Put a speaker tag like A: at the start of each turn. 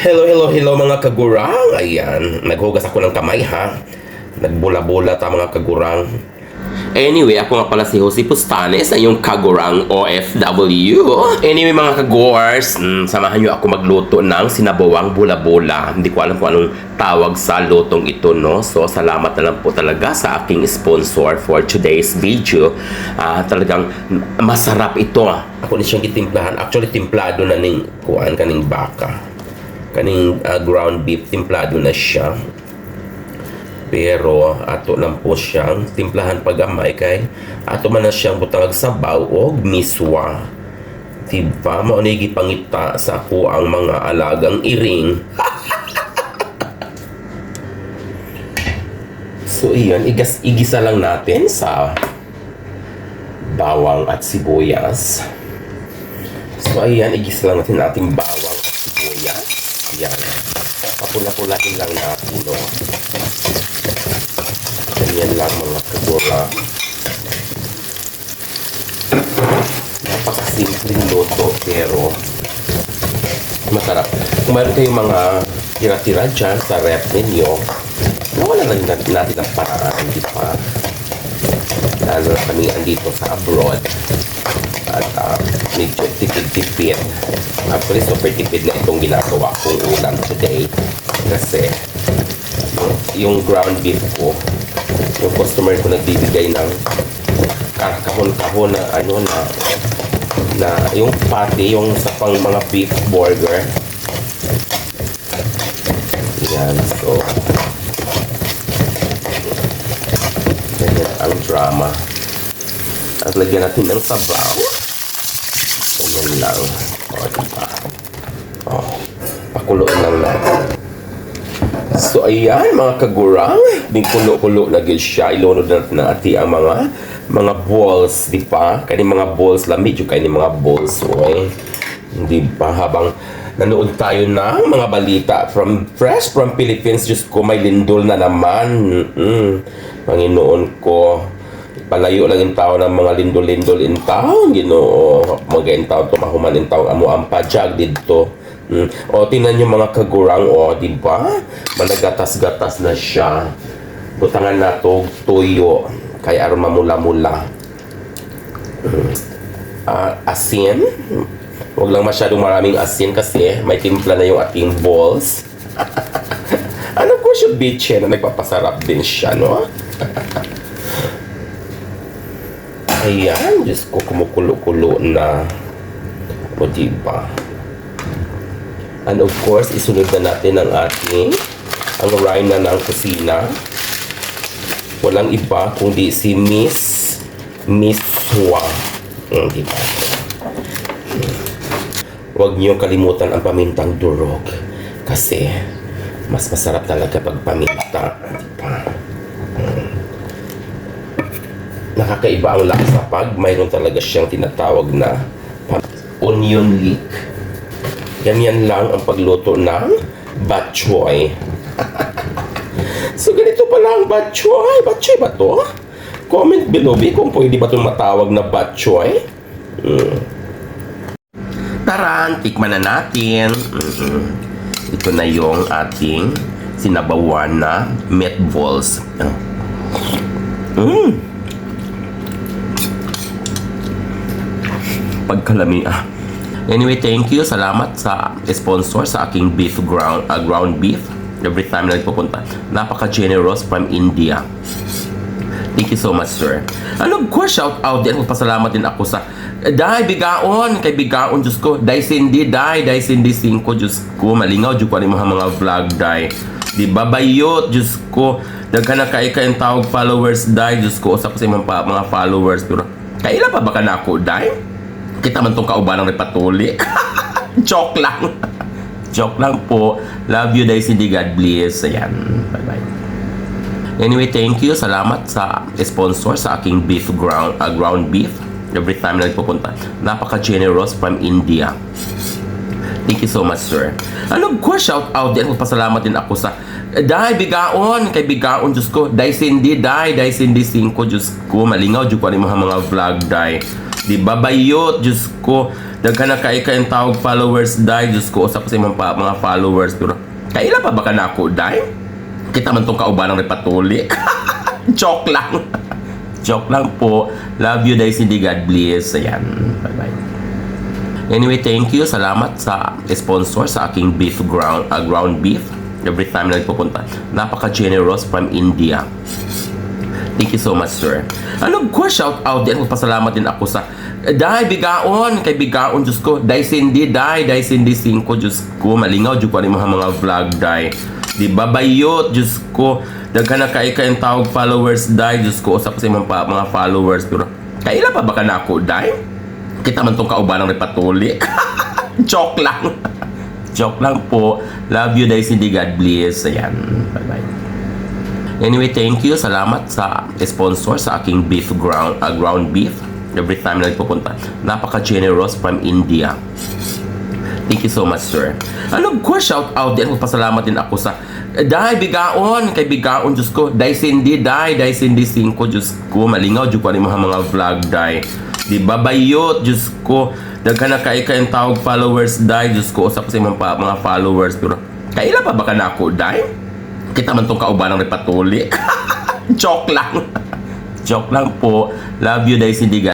A: Hello, hello, hello mga kagurang. Ayan, naghugas ako ng kamay ha. Nagbula-bula ta mga kagurang. Anyway, ako nga pala si Jose Pustanes, ang yung kagurang OFW. Anyway mga kagors, mm, samahan nyo ako magluto ng sinabawang bula-bula. Hindi ko alam kung anong tawag sa lutong ito, no? So, salamat na lang po talaga sa aking sponsor for today's video. Ah, talagang masarap ito. Ako ni siyang gitimplahan. Actually, timplado na ning kuan kaning baka kaning ah, ground beef timplado na siya. Pero ato lang po siyang timplahan pagamay kay ato man na siyang butang sabaw og miswa. Diba? Mao ni gipangita sa ako ang mga alagang iring. So iyon igas igisa lang natin sa bawang at sibuyas. So ayan igisa lang natin ating bawang at sibuyas yan papula-pulain lang natin no Ganyan lang mga kabura. Napakasimpleng luto pero masarap. Kung mayroon kayong mga tira-tira dyan sa rep ninyo, nawala lang natin natin ang paraan, di ba? Lalo na kami andito sa abroad. At uh, medyo tipid-tipid. Actually, super tipid na itong ginagawa kong ulam today. Kasi yung, ground beef ko, yung customer ko nagbibigay ng kahon-kahon na ano na na yung patty, yung sa pang mga beef burger. Yan, so ganyan ang drama. At lagyan natin ng sabaw. Ganyan lang. O, diba? O, pakuluin lang natin. So ayan mga kagurang, din kulo-kulo na gid siya ilunod na ati ang mga mga balls, di ba? Kani mga balls lami jud kay ni mga balls oy. Di ba habang nanood tayo ng mga balita from fresh from Philippines just ko may lindol na naman. Mm-mm. Panginoon ko palayo lang yung tao ng mga lindol-lindol in town, ginoo. Mga in town, tumahuman in town, amo ang pajag dito. Mm. O, tingnan nyo mga kagurang, o, di ba? Managatas-gatas na siya. Butangan na to, tuyo. Kaya aron mamula-mula. Mm. Ah, asin. Huwag lang masyadong maraming asin kasi may timpla na yung ating balls. ano ko siya bitch na nagpapasarap din siya, no? Ayan, Diyos ko, kumukulo-kulo na. O, diba? And of course, isunod na natin ang ating ang rhina ng kusina. Walang iba kundi si Miss Miss Hua. Hmm, diba? Hmm. Huwag niyo kalimutan ang pamintang durog. Kasi mas masarap talaga pag paminta. Diba? Hmm. Nakakaiba ang lasa pag mayroon talaga siyang tinatawag na onion leek. Ganyan lang ang pagluto ng bok choy. so ganito pala ang bok choy. Bok choy ba to? Comment below B kung pwede ba itong matawag na bok choy. Mm. Tara, tikman na natin. Mm-mm. Ito na yung ating sinabawan na meatballs. Mm. Pagkalami ah. Anyway, thank you. Salamat sa sponsor sa aking beef ground uh, ground beef. Every time na nagpupunta. Napaka-generous from India. Thank you so much, sir. Ano ko, shout out din. Pasalamat din ako sa Dai, bigaon. Kay bigaon, Diyos ko. Dai Cindy, Dai. Dai Cindy 5, Diyos ko. Malingaw, Diyos ko. Ano mga mga vlog, Dai. Di ba, bayot, Diyos ko. Daghan na kay kayong tawag followers, Dai. Diyos ko. Usap ko sa pa- mga followers. Pero, kailan pa ba ka na ako, Dai? Kita man tong kauban ng repatuli. Joke lang. Joke lang po. Love you, Dai Cindy. God bless. Ayan. Bye-bye. Anyway, thank you. Salamat sa sponsor sa aking beef ground uh, ground beef. Every time na nagpupunta. Napaka-generous from India. Thank you so much, sir. Ano ko, shout out din. Pasalamat din ako sa Dai, bigaon. Kay bigaon, Diyos ko. Dai Cindy, Dai. Dai Cindy 5, Diyos ko. Malingaw, Diyos ko. Ano mga mga vlog, Dai. Di ba, bayot, Diyos ko. Daghan na kay kayong tawag followers dai. Diyos ko, usap sa pa, mga followers. Pero, kaila pa baka na ako dai? Kita man tong kauban ng repatuli. Joke lang. Joke lang po. Love you, dai Cindy. God bless. Ayan. Bye-bye. Anyway, thank you. Salamat sa sponsor sa aking beef ground, uh, ground beef. Every time na nagpupunta. Napaka-generous from India. Thank you so much, sir. Ano ko, shout out din. Pasalamat din ako sa Eh, Dai, bigaon. Kay bigaon, Diyos ko. Dai Cindy, Dai. Dai Cindy 5, Diyos ko. Malingaw, Diyos ko. Ano yung mga mga vlog, Dai. Di ba, bayot, Diyos ko. Daghan na kay kayong tawag followers, Dai. Diyos ko. Usap sa mga, pa- mga followers. Pero, kaila pa baka na ako, Dai? Kita man tong kauban ng repatuli. Joke lang. Joke lang po. Love you, Dai Cindy. God bless. Ayan. Bye-bye. Anyway, thank you. Salamat sa sponsor sa aking beef ground, uh, ground beef. Every time na nagpupunta. Napaka-generous from India. Thank you so much, sir. Ano ko, shout out din. Pasalamat din ako sa Eh, Dai, bigaon. Kay bigaon, Diyos ko. Dai Cindy, Dai. Dai Cindy 5, Diyos ko. Malingaw, Diyos ko. Ano mga mga vlog, Dai. Di ba, bayot, Diyos ko. Daghan na kay kayong tawag followers, Dai. Diyos ko, usap ko sa mga, mga followers. Pero, kaila pa baka na ako, Dai? Kita man tong kauban ng repatuli. Joke lang. Joke lang po. Love you, Dai Cindy.